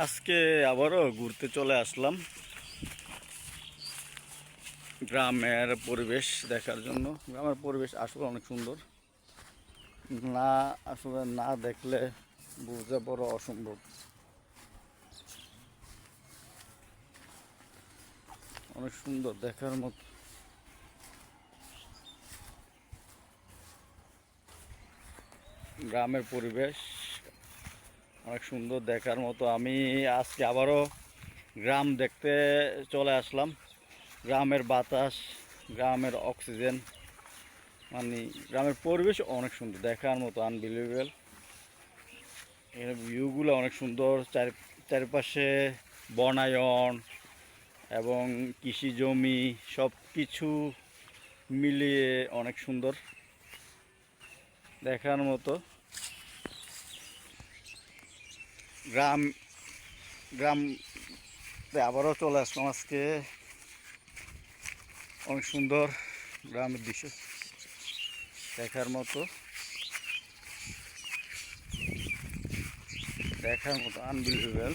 আজকে আবারও ঘুরতে চলে আসলাম গ্রামের পরিবেশ দেখার জন্য। গ্রামের পরিবেশ আসলে অনেক সুন্দর। না, আসলে না দেখলে বুঝতে বড় অসম্ভব। অনেক সুন্দর দেখার মতো। গ্রামের পরিবেশ অনেক সুন্দর দেখার মতো। আমি আজকে আবারও গ্রাম দেখতে চলে আসলাম। গ্রামের বাতাস, গ্রামের অক্সিজেন মানে গ্রামের পরিবেশ অনেক সুন্দর, দেখার মতো আনবিলিভেবল এখানে ভিউগুলো অনেক সুন্দর, চারি, চারিপাশে বনায়ন এবং কৃষি জমি সব কিছু মিলিয়ে অনেক সুন্দর। দেখার মতো। গ্রাম গ্রাম আবারও চলে আসলাম আজকে। অনেক সুন্দর গ্রামের দৃশ্য দেখার মতো। দেখার মতো আনবিলিভেবল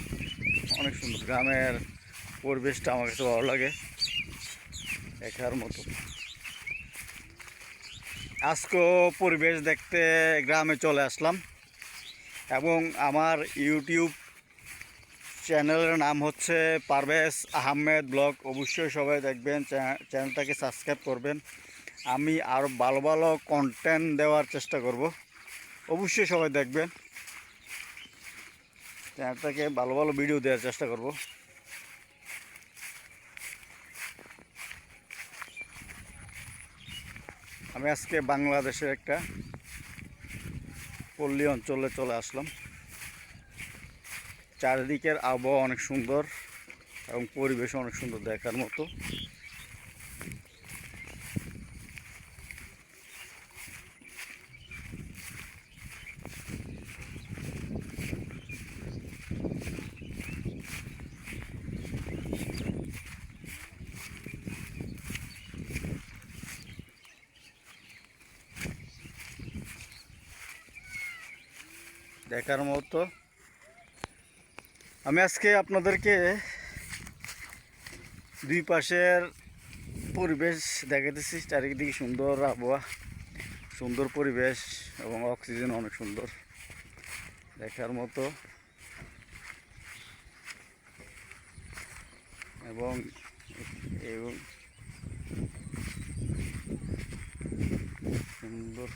অনেক সুন্দর গ্রামের পরিবেশটা আমার কাছে ভালো লাগে দেখার মতো। আজকেও পরিবেশ দেখতে গ্রামে চলে আসলাম। এবং আমার ইউটিউব চ্যানেলের নাম হচ্ছে পারভেজ আহমেদ ব্লগ। অবশ্যই সবাই দেখবেন চ্যানেলটাকে সাবস্ক্রাইব করবেন। আমি আরও ভালো ভালো কন্টেন্ট দেওয়ার চেষ্টা করব। অবশ্যই সবাই দেখবেন। চ্যানেলটাকে ভালো ভালো ভিডিও দেওয়ার চেষ্টা করব। আমি আজকে বাংলাদেশের একটা পল্লী অঞ্চলে চলে আসলাম। চারিদিকের আবহাওয়া অনেক সুন্দর এবং পরিবেশ অনেক সুন্দর দেখার মতো। দেখার মতো। আমি আজকে আপনাদেরকে দুই পাশের পরিবেশ দেখাতেছি চারিদিকে সুন্দর আবহাওয়া, সুন্দর পরিবেশ এবং অক্সিজেন অনেক সুন্দর। দেখার মতো। এবং এবং সুন্দর